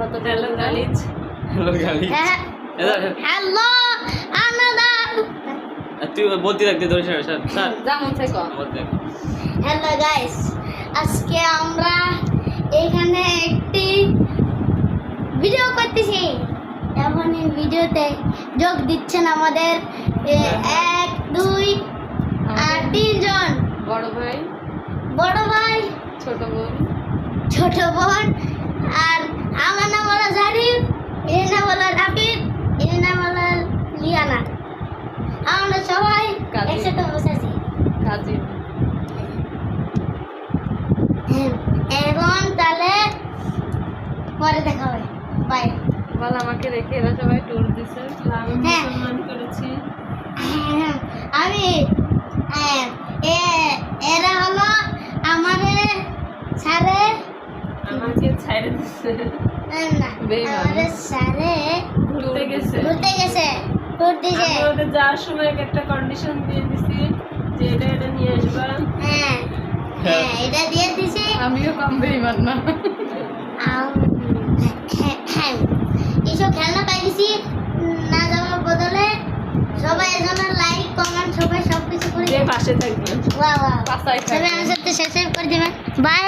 Hello গালিজ। Hello গালি hello another তুই বলতে থাকতে ধরে স্যার স্যার স্যার যেমন থেকে বলতে হ্যালো গাইস আজকে আমরা এখানে একটি ভিডিও করতেছি। এবং এই ভিডিওতে যোগ দিচ্ছেন আমাদের এ, এক দুই আর তিনজন। বড় ভাই বড় ভাই ছোট বোন। ছোট বোন আর আমার নাম হলো জারিফ এর নাম হলো রাফিদ এর নাম হলো লিয়ানা আমরা সবাই। একসাথে বসেছি। কাজী। হ্যাঁ, এখন তাহলে পরে দেখা হবে। বাই বল আমাকে রেখে এরা সবাই ট্যুর দিছে। আমি হ্যাঁ। মুসলমান করেছি। হ্যাঁ, আমি হ্যাঁ, এরা হলো আমাদের স্যারে। আমাকে ছাইড়ে দিচ্ছে না। আমাদের স্যারে ঘুরতে গেছে। ঘুরতে গেছে। ওদের যাওয়ার সময় একটা কন্ডিশন দিয়ে দিছি যে এটা এটা নিয়ে আসবা। হ্যাঁ হ্যাঁ এটা দিয়ে দিছি। আমিও কম বেইমান না। হ্যাঁ, হ্যাঁ, এইসব খেলনা পাই দিছি না যাওয়ার বদলে সবাই এজন্য লাইক কমেন্ট সবাই সব কিছু করে যে পাশে থাকবে। বাহ বাহ পাশায় সবাই আমার সাথে শেয়ার করে দেবেন বাই